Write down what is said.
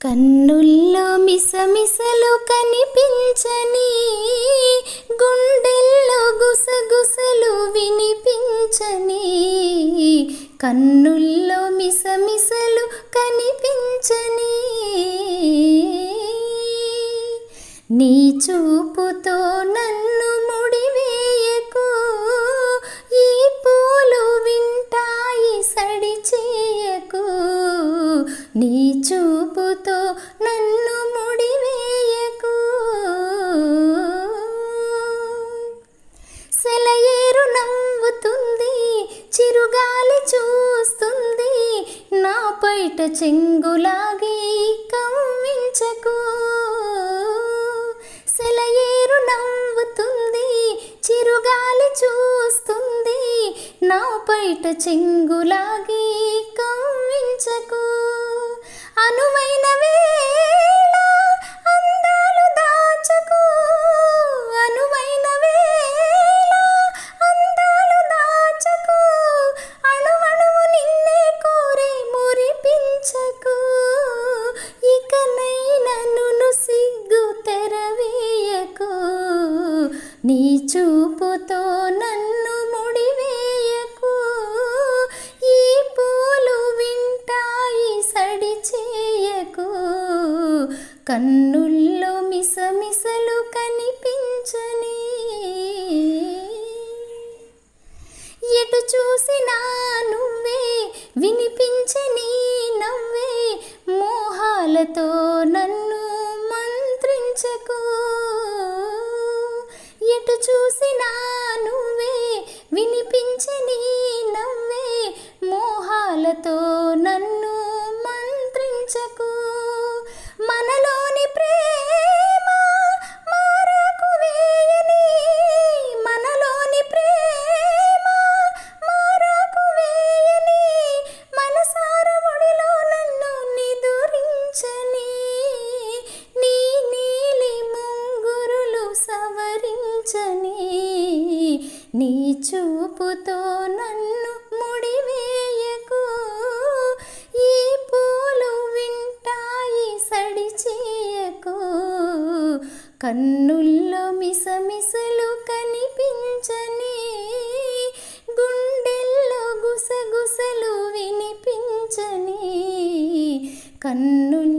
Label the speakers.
Speaker 1: కన్నుల్లో మిసమిసలు కనిపించని గుండెల్లో గుసగుసలు వినిపించని కన్నుల్లో మిసమిసలు కనిపించని నీ చూపుతో నన్ను నీ చూపుతో నన్ను ముడివేయకు. సెలయేరు నవ్వుతుంది చిరుగాలి చూస్తుంది నా పైట చెంగులాగి కమ్మించకు సెలయేరు నవ్వుతుంది చిరుగాలి చూస్తుంది నా పైట చెంగులాగి కవ్వించకు అనువైన వేళ అందాలు దాచకు. అనువైన వేళ అందాలు దాచకు. అణువణువు నిన్నే కోరి మురిపించకు. ఇకనైనను సిగ్గు తెరవేయకు. నీ చూపుతో నన్ను ముడివే కన్నుల్లో మిసమిసలు కనిపించని ఎటు చూసినా నువ్వే వినిపించని నవ్వే మోహాలతో నన్ను మంత్రించకు. ఎటు చూసినా నువ్వే నీ చూపుతో నన్ను ముడివేయకు. ఈ పూలు వింటాయి సడి చేయకు. కన్నుల్లో మిసమిసలు కనిపించని గుండెల్లో గుసగుసలు వినిపించని కన్నుల్లో